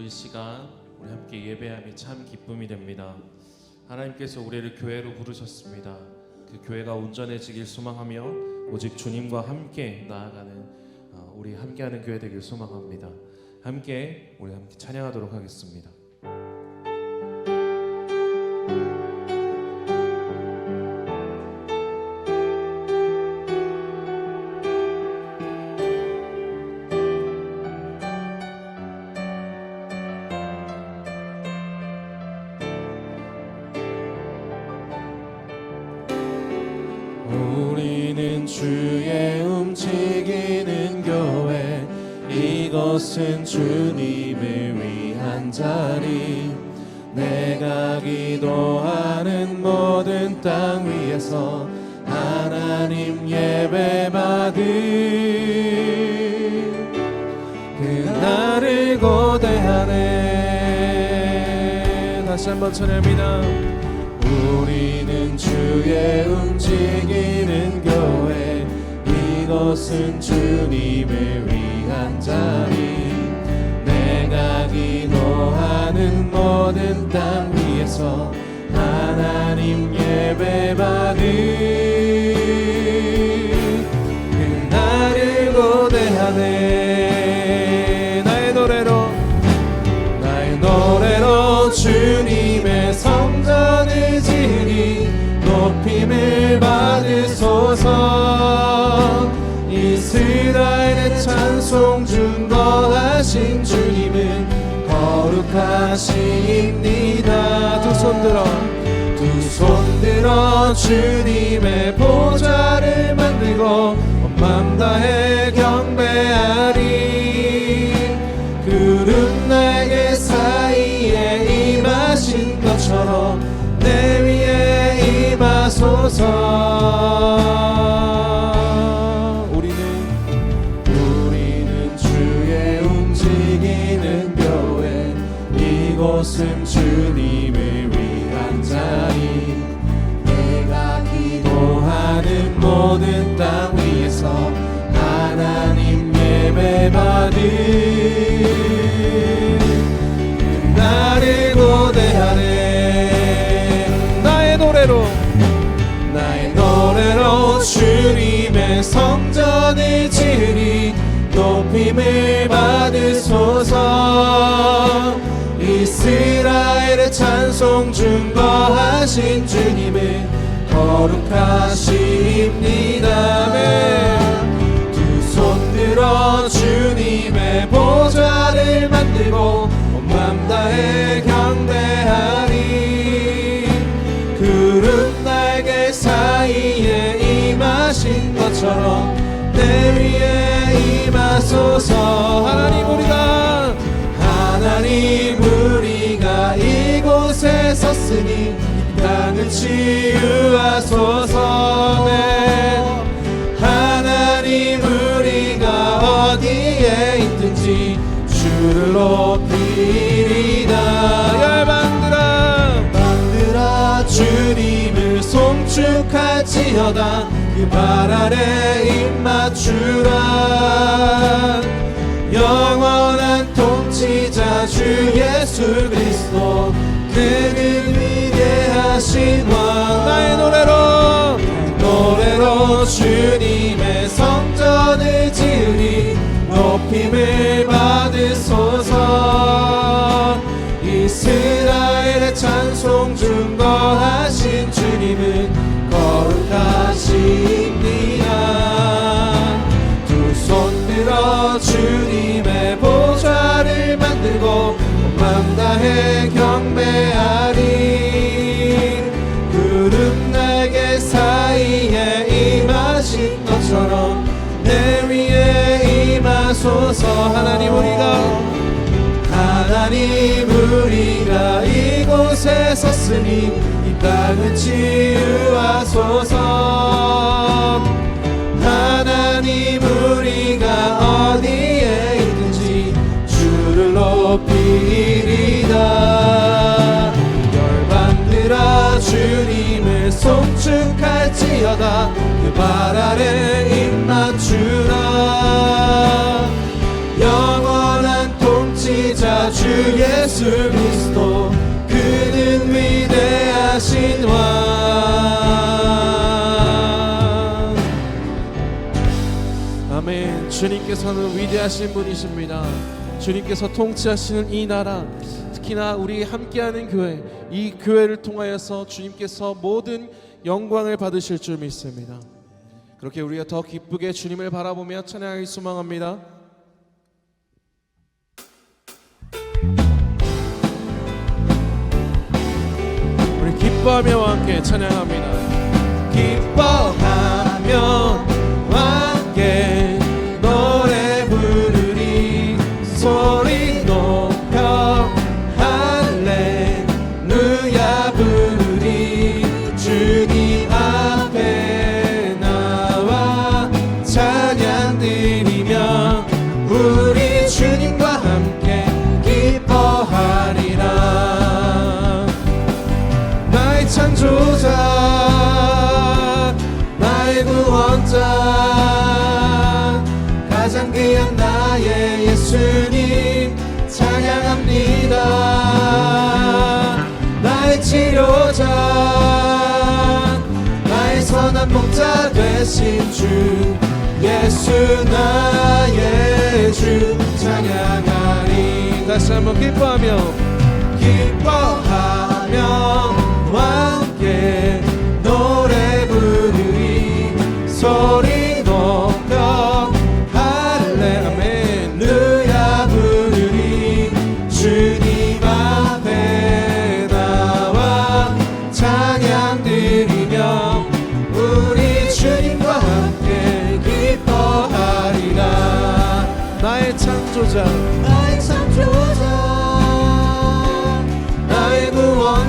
이 시간 우리 함께 예배함이 참 기쁨이 됩니다. 하나님께서 우리를 교회로 부르셨습니다. 그 교회가 온전해지길 소망하며 오직 주님과 함께 나아가는 어, 우리 함께하는 교회 되길 소망합니다. 함께 우리 함께 찬양하도록 하겠습니다. 것은 주님을 위한 자리. 내가 기도하는 모든 땅 위에서 하나님 예배 받을 그날을 고대하네. 다시 한번 찬양합니다. 우리는 주의 움직이는 교회. 이것은 주님을 위한 자리 모든 땅 위에서 하나님 예배 받을 그날을 고대하네. 나의 노래로 나의 노래로 주님의 성전을 지니 높임을 받으소서. 이스라엘의 찬송 중거하신 주님은 거룩하십니다. 두 손 들어 두 손 들어 주님의 보좌를 만들고 온맘 다해 경배하리. 구름 날개 사이에 임하신 것처럼 내 위에 임하소서 곳은 주님을 위한 자리. 내가 기도하는 모든 땅 위에서 하나님 예배 받을 나를 고대하네. 나의 노래로. 나의 노래로 주님의 성전을 지으리. 높임을 받으소서 이스라엘의 찬송 중거하신 주님은 거룩하십니다. 두 손 들어 주님의 보좌를 만들고 온맘 다해 경배하리. 구름 날개 사이에 임하신 것처럼 내 위에 임하소서. 하나님 우리 섰으니 이 땅을 치유하소서 네. 하나님 우리가 어디에 있든지 주를 높이리다 열방들아 만들어 주님을 송축할지어다. 그발 아래 입맞추라. 영원한 통치자 주 예수 그리스도 그는 하신 왕 나의 노래로 노래로 주님의 성전을 지으리 높임을 받으소서. 이스라엘의 찬송 중거하신 주님은 거룩하십니다. 두 손 들어 주님의 보좌를 만들고 맘 다해 경배하리 임하소서. 하나님 우리가 하나님 우리가 이곳에 섰으니 이 땅을 치유하소서. 하나님 우리가 어디에 있든지 주를 높이리다. 열반들아 주님을 송축할지어다. 그 발 아래 예수 그리스도 그는 위대하신 왕 아멘. 주님께서는 위대하신 분이십니다. 주님께서 통치하시는 이 나라, 특히나 우리 함께하는 교회, 이 교회를 통하여서 주님께서 모든 영광을 받으실 줄 믿습니다. 그렇게 우리가 더 기쁘게 주님을 바라보며 찬양하기 소망합니다. 기뻐하며 함께 찬양합니다. 기뻐하며 선한 목자 되신 주 예수 나의 주. 찬양하리 다시 한번 기뻐하며 기뻐하며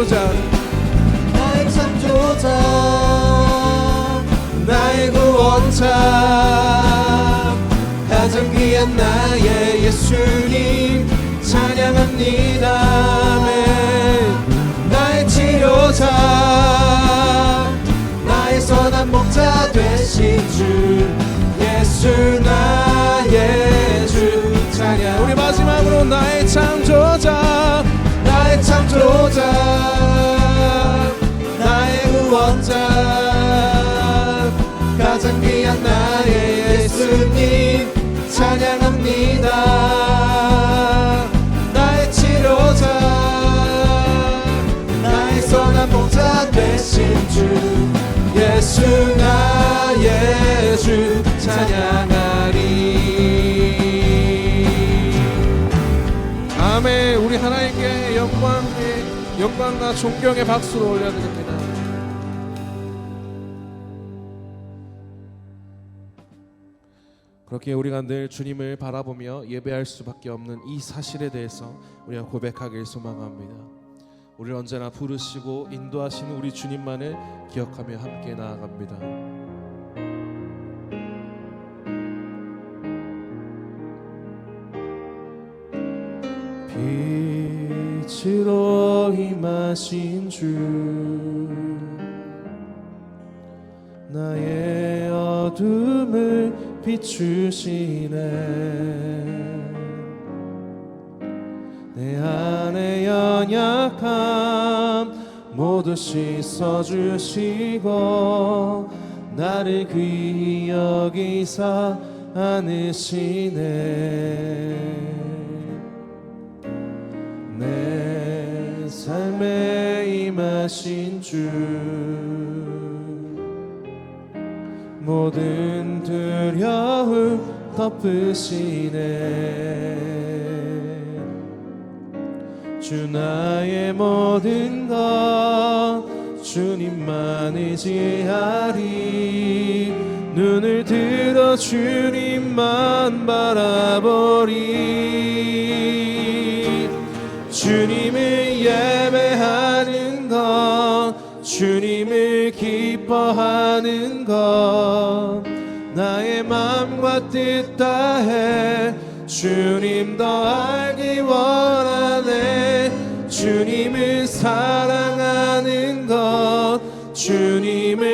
창조자 나의 창조자 나의 구원자 가장 귀한 나의 예수님 찬양합니다. 아멘. 나의 치료자 나의 선한 목자 되신 주 예수 나의 주 찬양. 우리 마지막으로 나의 창조자 창조자 나의 구원자 가장 귀한 나의 예수님 찬양합니다. 나의 치료자 나의 선한 목자 되신 주 예수 나의 주 찬양하리 하나님께 영광의 영광과 존경의 박수를 올려드립니다 그렇게 우리가 늘 주님을 바라보며 예배할 수밖에 없는 이 사실에 대해서 우리가 고백하길 소망합니다. 우리를 언제나 부르시고 인도하시는 우리 주님만을 기억하며 함께 나아갑니다. 빛으로 임하신 주 나의 어둠을 비추시네. 내 안에 연약함 모두 씻어주시고 나를 귀히 여기사 안으시네 내 삶에 임하신 주. 모든 두려움 덮으시네. 주 나의 모든 것 주님만 의지하리. 눈을 들어 주님만 바라보리 주님을 예배하는 것 주님을 기뻐하는 것 나의 마음과 뜻 다해 주님 더 알기 원하네. 주님을 사랑하는 것 주님을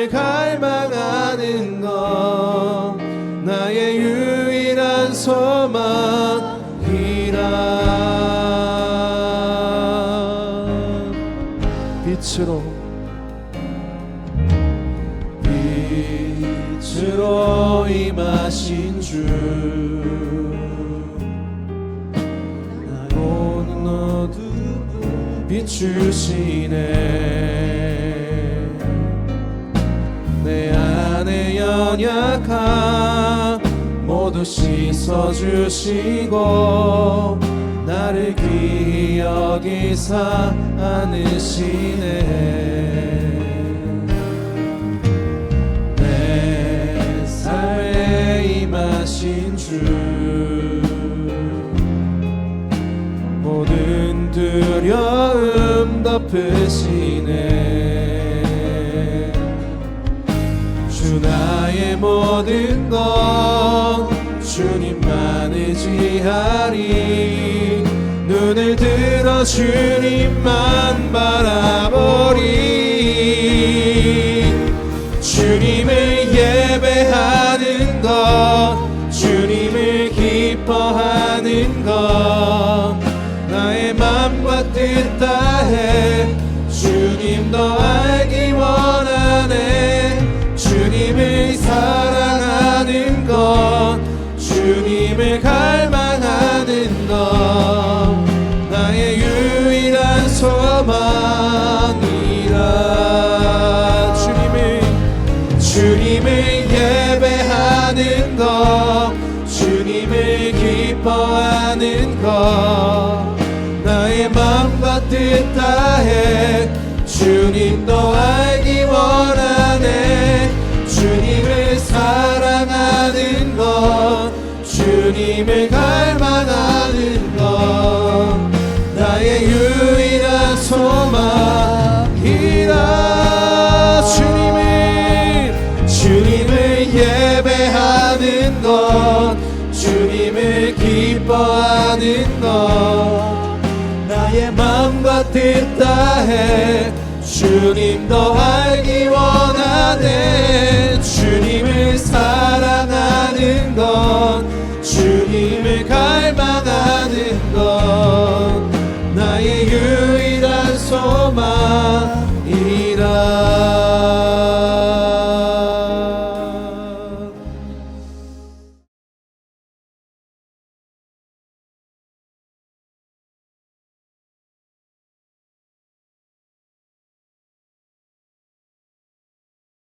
비추시네. 내 안에 연약함 모두 씻어주시고 나를 귀히 여기사 안으시네. 내 삶에 임하신 주 모든 두려움 덮으시네. 주 나의 모든 것 주님만 의지하리. 눈을 들어 주님만 바라보리. 주님을 예배하는 것 주님을 기뻐하는 것 뜻 다 해. 주님 더 알기 원하네. 주님을 사랑하는 것. 주님을 갈망하는 것. 나의 유일한 소망이라. 주님을 주님을 예배하는 것. 주님을 기뻐하는 것 다해. 주님 더 알기 원하네. 주님을 사랑하는 것. 주님을 갈망하 뜻 다 해. 주님 더 알기 원하네